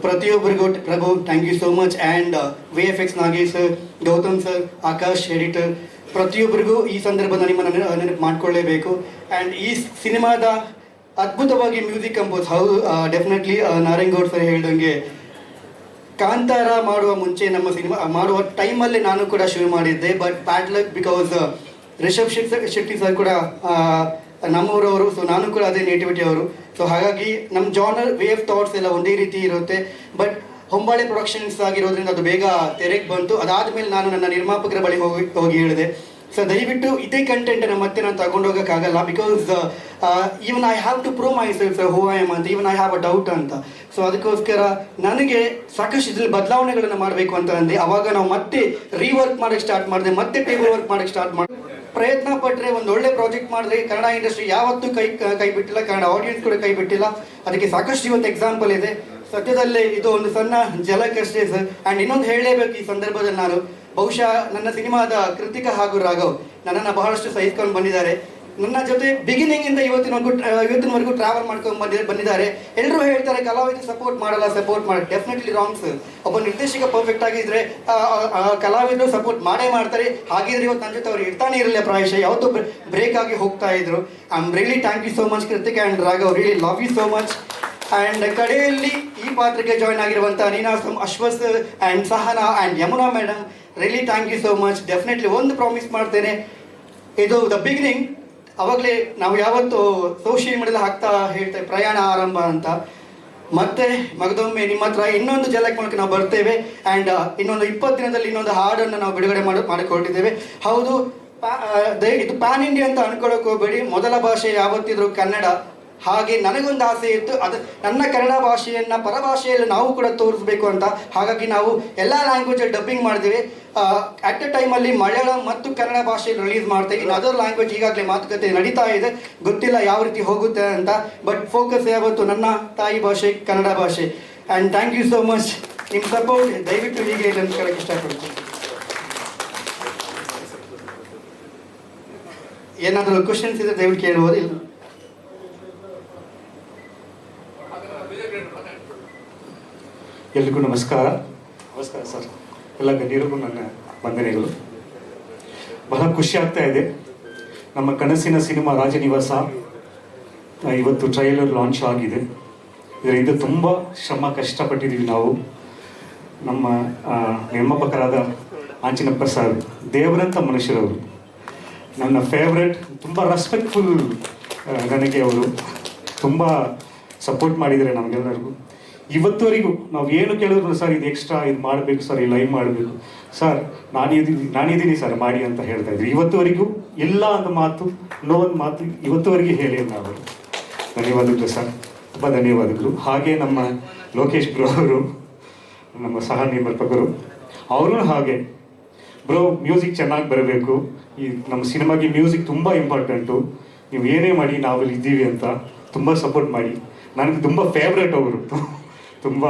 ಪ್ರತಿಯೊಬ್ಬರಿಗೂ Prabhu thank you so much and V F X Nagesh sir Gautam sir Akash editor ಪ್ರತಿಯೊಬ್ಬರಿಗೂ ಈ ಸಂದರ್ಭದ ನಿಮ್ಮನ್ನು ನೆನ- ನೆನಪು ಮಾಡಿಕೊಳ್ಳೇಬೇಕು. ಆ್ಯಂಡ್ ಈ ಸಿನಿಮಾದ ಅದ್ಭುತವಾಗಿ ಮ್ಯೂಸಿಕ್ ಕಂಪೋಸ್, ಹೌದು ಡೆಫಿನೆಟ್ಲಿ ನಾರಾಯಣಗೌಡ್ ಸರ್ ಹೇಳ್ದಂಗೆ, ಕಾಂತಾರ ಮಾಡುವ ಮುಂಚೆ ನಮ್ಮ ಸಿನಿಮಾ ಮಾಡುವ ಟೈಮಲ್ಲಿ ನಾನು ಕೂಡ ಶುರು ಮಾಡಿದ್ದೆ. But bad luck because Rishab Shetty sir ಕೂಡ ನಮ್ಮೂರವರು ಸೊ ನಾನು ಕೂಡ ಅದೇ ನೇಟಿವಿಟಿ ಅವರು. ಸೊ ಹಾಗಾಗಿ ನಮ್ಮ ಜಾನರ್ ವೇವ್ ಥಾಟ್ಸ್ ಎಲ್ಲ ಒಂದೇ ರೀತಿ ಇರುತ್ತೆ. ಬಟ್ ಹೊಂಬಾಳೆ ಪ್ರೊಡಕ್ಷನ್ಸ್ ಆಗಿರೋದ್ರಿಂದ ಅದು ಬೇಗ ತೆರೆಗೆ ಬಂತು. ಅದಾದ ಮೇಲೆ ನಾನು ನನ್ನ ನಿರ್ಮಾಪಕರ ಬಳಿ ಹೋಗಿ ಹೋಗಿ ಹೇಳಿದೆ. ಸೊ ದಯವಿಟ್ಟು ಇದೇ ಕಂಟೆಂಟನ್ನು ಮತ್ತೆ ನಾನು ತಗೊಂಡೋಗೋಕ್ಕಾಗಲ್ಲ because even I have to prove myself who I am ಅಂತ even I have a doubt ಅಂತ. ಸೊ ಅದಕ್ಕೋಸ್ಕರ ನನಗೆ ಸಾಕಷ್ಟು ಇದ್ರಲ್ಲಿ ಬದಲಾವಣೆಗಳನ್ನು ಮಾಡಬೇಕು ಅಂತ ಅಂದೆ. ಅವಾಗ ನಾವು ಮತ್ತೆ ರೀವರ್ಕ್ ಮಾಡೋಕ್ಕೆ ಸ್ಟಾರ್ಟ್ ಮಾಡಿದೆ, ಮತ್ತೆ ಟೇಬಲ್ ವರ್ಕ್ ಮಾಡೋಕ್ಕೆ ಸ್ಟಾರ್ಟ್ ಮಾಡಿ ಪ್ರಯತ್ನ ಪಟ್ಟರೆ ಒಂದು ಒಳ್ಳೆ ಪ್ರಾಜೆಕ್ಟ್ ಮಾಡಿದ್ರೆ ಕನ್ನಡ ಇಂಡಸ್ಟ್ರಿ ಯಾವತ್ತೂ ಕೈ ಕೈ ಬಿಟ್ಟಿಲ್ಲ, ಕನ್ನಡ ಆಡಿಯನ್ಸ್ ಕೂಡ ಕೈ ಬಿಟ್ಟಿಲ್ಲ. ಅದಕ್ಕೆ ಸಾಕಷ್ಟು ಇವತ್ತು ಎಕ್ಸಾಂಪಲ್ ಇದೆ. ಸದ್ಯದಲ್ಲೇ ಇದು ಒಂದು ಸಣ್ಣ ಜಲಕಷ್ಟೇ ಸರ್. ಆ್ಯಂಡ್ ಇನ್ನೊಂದು ಹೇಳಲೇಬೇಕು ಈ ಸಂದರ್ಭದಲ್ಲಿ ನಾನು. ಬಹುಶಃ ನನ್ನ ಸಿನಿಮಾದ ಕೃತಿಕ ಹಾಗೂ ರಾಘವ್ ನನ್ನನ್ನು ಬಹಳಷ್ಟು ಸಹಿಸ್ಕೊಂಡು ಬಂದಿದ್ದಾರೆ. ನನ್ನ ಜೊತೆ ಬಿಗಿನಿಂಗ್ ಇಂದ ಇವತ್ತಿನವರೆಗೂ ಇವತ್ತಿನವರೆಗೂ ಟ್ರಾವೆಲ್ ಮಾಡ್ಕೊಂಡು ಬಂದಿ, ಬಂದಿದ್ದಾರೆ. ಎಲ್ಲರೂ ಹೇಳ್ತಾರೆ, ಕಲಾವಿದರು ಸಪೋರ್ಟ್ ಮಾಡಲ್ಲ ಸಪೋರ್ಟ್ ಮಾಡಿ ಡೆಫಿನೆಟ್ಲಿ ರಾಂಗ್ ಸರ್ ಒಬ್ಬ ನಿರ್ದೇಶಕ ಪರ್ಫೆಕ್ಟ್ ಆಗಿದ್ರೆ ಕಲಾವಿದರು ಸಪೋರ್ಟ್ ಮಾಡೇ ಮಾಡ್ತಾರೆ. ಹಾಗಿದ್ರೆ ಇವತ್ತು ನನ್ನ ಜೊತೆ ಅವ್ರು ಇರ್ತಾನೆ ಇರಲಿಲ್ಲ ಪ್ರಾಯಶಃ. ಯಾವತ್ತು ಬ್ರೇಕ್ ಆಗಿ ಹೋಗ್ತಾ ಇದ್ರು. I am really thank you so much Krithik and Raghav. Really love you so much and ಕಡೆಯಲ್ಲಿ ಈ ಪಾತ್ರಕ್ಕೆ ಜಾಯ್ನ್ ಆಗಿರುವಂಥ Ninasam, Ashwas and Sahana and Yamuna madam really thank you so much definitely ಒಂದು promise ಮಾಡ್ತೇನೆ. ಇದು the beginning ಅವಾಗಲೇ ನಾವು ಯಾವತ್ತು ಸೋಷಿಯಲ್ ಮೀಡಿಯಾದಲ್ಲಿ ಹಾಕ್ತಾ ಹೇಳ್ತೇವೆ ಪ್ರಯಾಣ ಆರಂಭ ಅಂತ. ಮತ್ತೆ ಮಗದೊಮ್ಮೆ ನಿಮ್ಮ ಹತ್ರ ಇನ್ನೊಂದು ಜಲಕ್ ಮೂಲಕ ನಾವು ಬರ್ತೇವೆ ಆ್ಯಂಡ್ ಇನ್ನೊಂದು ಇಪ್ಪತ್ತು ದಿನದಲ್ಲಿ ಇನ್ನೊಂದು ಹಾಡನ್ನು ನಾವು ಬಿಡುಗಡೆ ಮಾಡಿ, ಮಾಡಿಕೊಟ್ಟಿದ್ದೇವೆ. ಹೌದು ಇದು ಪ್ಯಾನ್ ಇಂಡಿಯಾ ಅಂತ ಅನ್ಕೊಳ್ಳೋಕೆ ಹೋಗಬೇಡಿ. ಮೊದಲ ಭಾಷೆ ಯಾವತ್ತಿದ್ರು ಕನ್ನಡ. ಹಾಗೆ ನನಗೊಂದು ಆಸೆ ಇತ್ತು. ಅದು ನನ್ನ ಕನ್ನಡ ಭಾಷೆಯನ್ನು ಪರಭಾಷೆಯಲ್ಲಿ ನಾವು ಕೂಡ ತೋರಿಸ್ಬೇಕು ಅಂತ. ಹಾಗಾಗಿ ನಾವು ಎಲ್ಲ ಲ್ಯಾಂಗ್ವೇಜಲ್ಲಿ ಡಬ್ಬಿಂಗ್ ಮಾಡಿದ್ದೇವೆ. ಅಟ್ ಎ ಟೈಮಲ್ಲಿ ಮಲಯಾಳಂ ಮತ್ತು ಕನ್ನಡ ಭಾಷೆ ರಿಲೀಸ್ ಮಾಡ್ತೇವೆ ಇನ್ನು ಅದರ್ ಲ್ಯಾಂಗ್ವೇಜ್ ಈಗಾಗಲೇ ಮಾತುಕತೆ ನಡೀತಾ ಇದೆ. ಗೊತ್ತಿಲ್ಲ ಯಾವ ರೀತಿ ಹೋಗುತ್ತೆ ಅಂತ. ಬಟ್ ಫೋಕಸ್ ಯಾವತ್ತು? ನನ್ನ ತಾಯಿ ಭಾಷೆ, ಕನ್ನಡ ಭಾಷೆ. And thank you so much ನಿಮ್ಮ ಸಪೋರ್ಟ್ ದಯವಿಟ್ಟು ಹೀಗೆ ಅಂತ ಕೇಳಕ್ಕೆ ಇಷ್ಟಪಡ್ತೀನಿ. ಏನಾದರೂ ಕ್ವಶನ್ಸ್ ಇದ್ರೆ ದಯವಿಟ್ಟು ಕೇಳ್ಬೋದು? ಇಲ್ಲ. ಎಲ್ರಿಗೂ ನಮಸ್ಕಾರ. ನಮಸ್ಕಾರ ಸರ್. ಎಲ್ಲ ಗಣ್ಯರಿಗೂ ನನ್ನ ವಂದನೆಗಳು. ಬಹಳ ಖುಷಿ ಆಗ್ತಾ ಇದೆ. ನಮ್ಮ ಕನಸಿನ ಸಿನಿಮಾ ರಾಜನಿವಾಸ ಇವತ್ತು ಟ್ರೈಲರ್ ಲಾಂಚ್ ಆಗಿದೆ. ಇದರಿಂದ ತುಂಬ ಶ್ರಮ ಕಷ್ಟಪಟ್ಟಿದ್ದೀವಿ ನಾವು. ನಮ್ಮ ನಿರ್ಮಾಪಕರಾದ ಆಂಜನಪ್ಪ ಸರ್, ದೇವರಂತ ಮನುಷ್ಯರವರು. ನನ್ನ ಫೇವ್ರೆಟ್ ತುಂಬ ರೆಸ್ಪೆಕ್ಟ್ಫುಲ್ ನನಗೆ ಅವರು. ತುಂಬ ಸಪೋರ್ಟ್ ಮಾಡಿದ್ದಾರೆ ನಮಗೆಲ್ಲರಿಗೂ. ಇವತ್ತುವರೆಗೂ ನಾವು ಏನು ಕೇಳಿದ್ರು ಸರ್ ಇದು ಎಕ್ಸ್ಟ್ರಾ ಇದು ಮಾಡಬೇಕು ಸರ್, ಈ ಲೈವ್ ಮಾಡಬೇಕು. ಸರ್ ನಾನಿದ್ದೀನಿ ನಾನಿದ್ದೀನಿ ಸರ್, ಮಾಡಿ ಅಂತ ಹೇಳ್ತಾ ಇದ್ರು. ಇವತ್ತುವರೆಗೂ ಇಲ್ಲ ಅಂತ ಮಾತು ನೋ ಒಂದು ಮಾತು ಇವತ್ತುವರೆಗೆ ಹೇಳಿ ಅವರು. ಧನ್ಯವಾದಗಳು ಸರ್. ತುಂಬ ಧನ್ಯವಾದಗಳು. ಹಾಗೆ ನಮ್ಮ ಲೋಕೇಶ್ ಬ್ರೋ ಅವರು, ನಮ್ಮ ಸಹ ನಿರ್ಮಾಪಕರು ಅವರು ಹಾಗೆ. ಬ್ರೋ ಮ್ಯೂಸಿಕ್ ಚೆನ್ನಾಗಿ ಬರಬೇಕು. ಈ ನಮ್ಮ ಸಿನಿಮಾಗೆ ಮ್ಯೂಸಿಕ್ ತುಂಬ ಇಂಪಾರ್ಟೆಂಟು ನೀವು ಏನೇ ಮಾಡಿ ನಾವಲ್ಲಿ ಇದ್ದೀವಿ ಅಂತ ತುಂಬ ಸಪೋರ್ಟ್ ಮಾಡಿ. ನನಗೆ ತುಂಬ ಫೇವ್ರೇಟ್ ಅವರು. ತುಂಬ